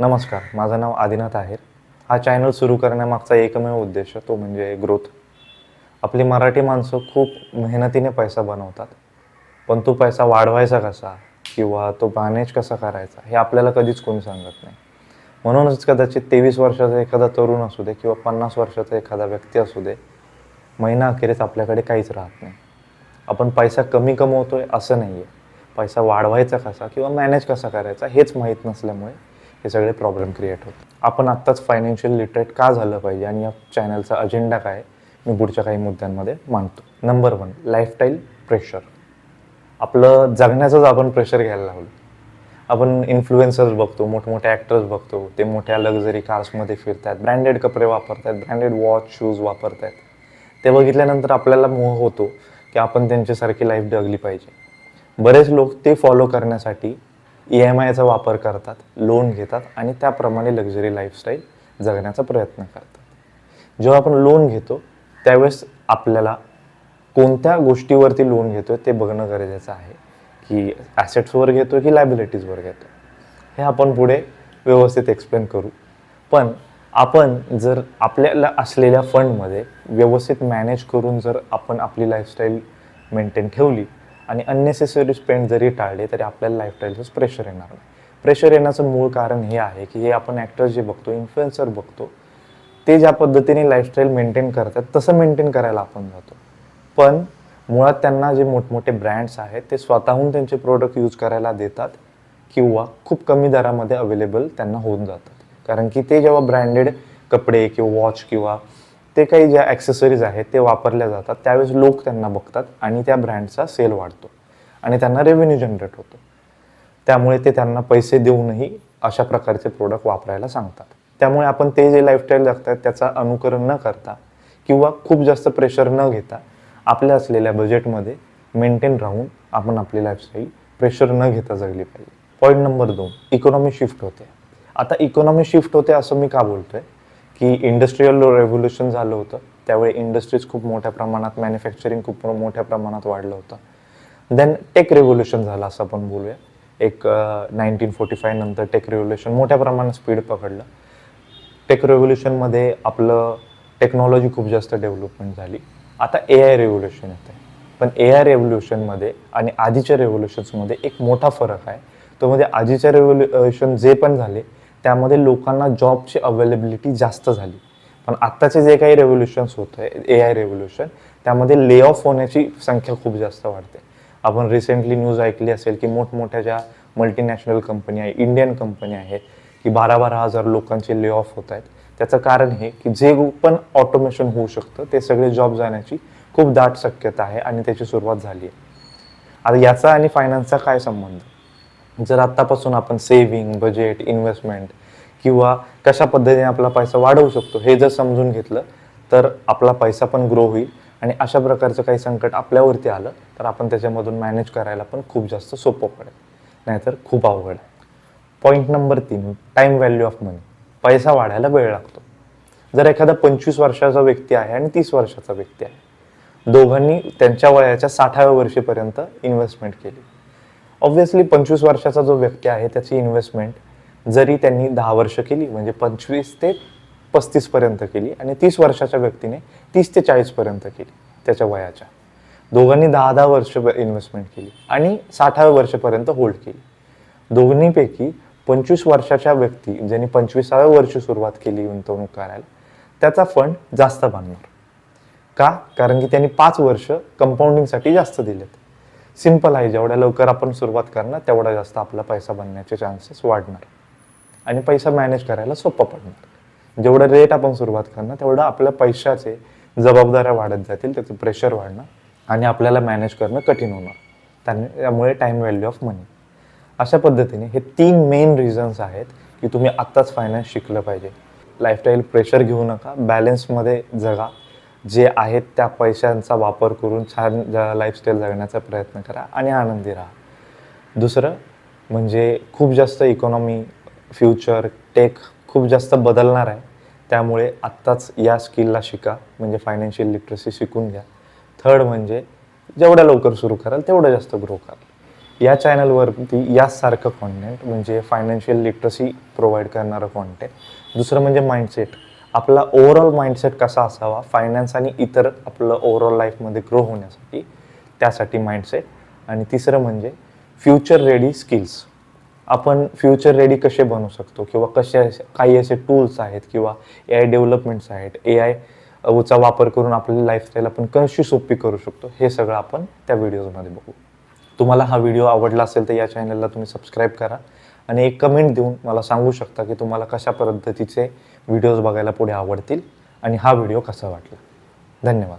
नमस्कार माझं नाव आदिनाथ आहेर. हा चॅनल सुरू करण्यामागचा एकमेव उद्देश तो म्हणजे ग्रोथ. आपली मराठी माणसं खूप मेहनतीने पैसा बनवतात. पण तो पैसा वाढवायचा कसा किंवा तो मॅनेज कसा करायचा हे आपल्याला कधीच कोणी सांगत नाही. म्हणूनच कदाचित तेवीस वर्षाचा एखादा तरुण असू दे किंवा पन्नास वर्षाचा एखादा व्यक्ती असू दे महिना अखेरीस आपल्याकडे काहीच राहत नाही. आपण पैसा कमी कमवतोय असं नाही आहे पैसा वाढवायचा कसा किंवा मॅनेज कसा करायचा हेच माहीत नसल्यामुळे हे सगळे प्रॉब्लेम क्रिएट होतात. आपण आत्ताच फायनान्शियल लिटरेट का झालं पाहिजे आणि या चॅनलचा अजेंडा काय मी पुढच्या काही मुद्द्यांमध्ये मांडतो. नंबर वन लाईफस्टाईल प्रेशर आपलं जगण्याचंच आपण प्रेशर घ्यायला लागलो. आपण इन्फ्लुएन्सर्स बघतो मोठमोठे ॲक्टर्स बघतो ते मोठ्या लक्झरी कार्समध्ये फिरतात ब्रँडेड कपडे वापरतात ब्रँडेड वॉच शूज वापरतात. ते बघितल्यानंतर आपल्याला मोह होतो की आपण त्यांच्यासारखी लाईफ जगली पाहिजे. बरेच लोक ते फॉलो करण्यासाठी ई एम आयचा वापर करतात लोन घेतात आणि त्याप्रमाणे लक्झरी लाईफस्टाईल जगण्याचा प्रयत्न करतात. जेव्हा आपण लोन घेतो त्यावेळेस आपल्याला कोणत्या गोष्टीवरती लोन घेतोय ते बघणं गरजेचं आहे. की ॲसेट्सवर घेतो की लायबिलिटीजवर घेतो हे आपण पुढे व्यवस्थित एक्सप्लेन करू. पण आपण जर आपल्याला असलेल्या फंडमध्ये व्यवस्थित मॅनेज करून जर आपण आपली लाईफस्टाईल मेंटेन ठेवली आणि अननेसेसरी स्पेंड जरी टाळले तरी आपल्याला लाईफस्टाईलचंच प्रेशर येणार नाही. प्रेशर येण्याचं मूळ कारण हे आहे की हे आपण ॲक्टर्स जे बघतो इन्फ्लुएन्सर बघतो ते ज्या पद्धतीने लाईफस्टाईल मेंटेन करतात तसं मेंटेन करायला आपण जातो. पण मुळात त्यांना जे मोठमोठे ब्रँड्स आहेत ते स्वतःहून त्यांचे प्रोडक्ट यूज करायला देतात किंवा खूप कमी दरामध्ये अवेलेबल त्यांना होऊन जातात. कारण की ते जेव्हा ब्रँडेड कपडे किंवा वॉच किंवा ते काही ज्या ॲक्सेसरीज आहेत ते वापरल्या जातात. त्यावेळेस लोक त्यांना बघतात आणि त्या ब्रँडचा सेल वाढतो आणि त्यांना रेव्हेन्यू जनरेट होतो. त्यामुळे ते त्यांना पैसे देऊनही अशा प्रकारचे प्रोडक्ट वापरायला सांगतात. त्यामुळे आपण ते जे लाईफस्टाईल जगतात त्याचा अनुकरण न करता किंवा खूप जास्त प्रेशर न घेता आपल्या असलेल्या बजेटमध्ये मेंटेन राहून आपण आपली लाईफस्टाईल प्रेशर न घेता जगली पाहिजे. पॉईंट नंबर दोन इकॉनॉमी शिफ्ट होते. आता इकॉनॉमी शिफ्ट होते असं मी का बोलतोय? की इंडस्ट्रीयल रेव्होल्युशन झालं होतं. त्यावेळी इंडस्ट्रीज खूप मोठ्या प्रमाणात मॅन्युफॅक्चरिंग खूप मोठ्या प्रमाणात वाढलं होतं. देन टेक रेव्होल्युशन झालं असं आपण बोलूया. एक नाईन्टीन फोर्टी फाय नंतर टेक रेव्होल्युशन मोठ्या प्रमाणात स्पीड पकडलं. टेक रेव्होल्युशनमध्ये आपलं टेक्नॉलॉजी खूप जास्त डेव्हलपमेंट झाली. आता ए आय रेव्होल्युशन येतं पण ए आय रेव्होल्युशनमध्ये आणि आधीच्या रेव्होल्युशन्समध्ये एक मोठा फरक आहे. तो म्हणजे आधीच्या रेव्होल्युशन जे पण झाले त्यामध्ये लोकांना जॉबची अवेलेबिलिटी जास्त झाली. पण आत्ताचे जे काही रेव्होल्युशन्स होत आहे ए आय रेव्होल्युशन त्यामध्ये ले ऑफ होण्याची संख्या खूप जास्त वाढते. आपण रिसेंटली न्यूज ऐकली असेल की मोठमोठ्या ज्या मल्टीनॅशनल कंपनी आहे इंडियन कंपनी आहेत की बारा बारा हजार लोकांचे ले ऑफ होत आहेत. त्याचं कारण हे की जे पण ऑटोमेशन होऊ शकतं ते सगळे जॉब जाण्याची खूप दाट शक्यता आहे आणि त्याची सुरुवात झाली आहे. आता याचा आणि फायनान्सचा काय संबंध? जर आत्तापासून आपण सेव्हिंग बजेट इन्व्हेस्टमेंट किंवा कशा पद्धतीने आपला पैसा वाढवू शकतो हे जर समजून घेतलं तर आपला पैसा पण ग्रो होईल आणि अशा प्रकारचं काही संकट आपल्यावरती आलं तर आपण त्याच्यामधून मॅनेज करायला पण खूप जास्त सोपं पडेल. नाहीतर खूप अवघड आहे. पॉईंट नंबर तीन टाईम व्हॅल्यू ऑफ मनी पैसा वाढायला वेळ लागतो. जर एखादा पंचवीस वर्षाचा व्यक्ती आहे आणि तीस वर्षाचा व्यक्ती आहे दोघांनी त्यांच्या वयाच्या साठाव्या वर्षीपर्यंत इन्व्हेस्टमेंट केली. ऑब्व्हियसली पंचवीस वर्षाचा जो व्यक्ती आहे त्याची इन्व्हेस्टमेंट जरी त्यांनी दहा वर्ष केली म्हणजे पंचवीस ते पस्तीसपर्यंत केली आणि तीस वर्षाच्या व्यक्तीने तीस ते चाळीसपर्यंत केली त्याच्या वयाच्या. दोघांनी दहा दहा वर्ष इन्व्हेस्टमेंट केली आणि साठाव्या वर्षापर्यंत होल्ड केली. दोन्हीपैकी पंचवीस वर्षाच्या व्यक्ती ज्यांनी पंचवीसाव्या वर्षी सुरुवात केली गुंतवणूक करायला त्याचा फंड जास्त बांधणार का? कारण की त्यांनी पाच वर्ष कंपाऊंडिंगसाठी जास्त दिलेत. सिंपल आहे जेवढ्या लवकर आपण सुरुवात करणार तेवढा जास्त आपला पैसा बनण्याचे चान्सेस वाढणार. आणि पैसा मॅनेज करायला सोपं पडणार. जेवढं रेट आपण सुरुवात करणार तेवढं आपल्या पैशाचे जबाबदाऱ्या वाढत जातील त्याचं प्रेशर वाढणार आणि आपल्याला मॅनेज करणं कठीण होणार. त्यामुळे टाईम व्हॅल्यू ऑफ मनी अशा पद्धतीने हे तीन मेन रिझन्स आहेत की तुम्ही आत्ताच फायनान्स शिकलं पाहिजे. लाईफस्टाईल प्रेशर घेऊ नका बॅलन्समध्ये जगा. जे आहेत त्या पैशांचा वापर करून छान लाईफस्टाईल जगण्याचा प्रयत्न करा आणि आनंदी राहा. दुसरं म्हणजे खूप जास्त इकॉनॉमी फ्युचर टेक खूप जास्त बदलणार आहे. त्यामुळे आत्ताच या स्किलला शिका म्हणजे फायनान्शियल लिटरसी शिकून घ्या. थर्ड म्हणजे जेवढ्या लवकर सुरू कराल तेवढं जास्त ग्रो कराल. या चॅनलवरती याचसारखं कॉन्टेंट म्हणजे फायनान्शियल लिटरसी प्रोव्हाइड करणारं कॉन्टेंट दुसरं म्हणजे माइंडसेट आपला ओव्हरऑल माइंडसेट कसा असावा फायनान्स आणि इतर आपलं ओव्हरऑल लाईफमध्ये ग्रो होण्यासाठी त्यासाठी माइंडसेट आणि तिसरं म्हणजे फ्युचर रेडी स्किल्स आपण फ्युचर रेडी कसे बनवू शकतो किंवा कसे काही असे टूल्स आहेत किंवा ए आय डेव्हलपमेंट्स आहेत ए आय चा वापर करून आपली लाईफस्टाईल आपण कशी सोपी करू शकतो हे सगळं आपण त्या व्हिडिओजमध्ये बघू. तुम्हाला हा व्हिडिओ आवडला असेल तर या चॅनलला तुम्ही सबस्क्राईब करा. आणि एक कमेंट देऊन मला सांगू शकता की तुम्हाला कशा पद्धतीचे व्हिडिओज बघायला पुढे आवडतील. आणि हा व्हिडिओ कसा वाटला? धन्यवाद.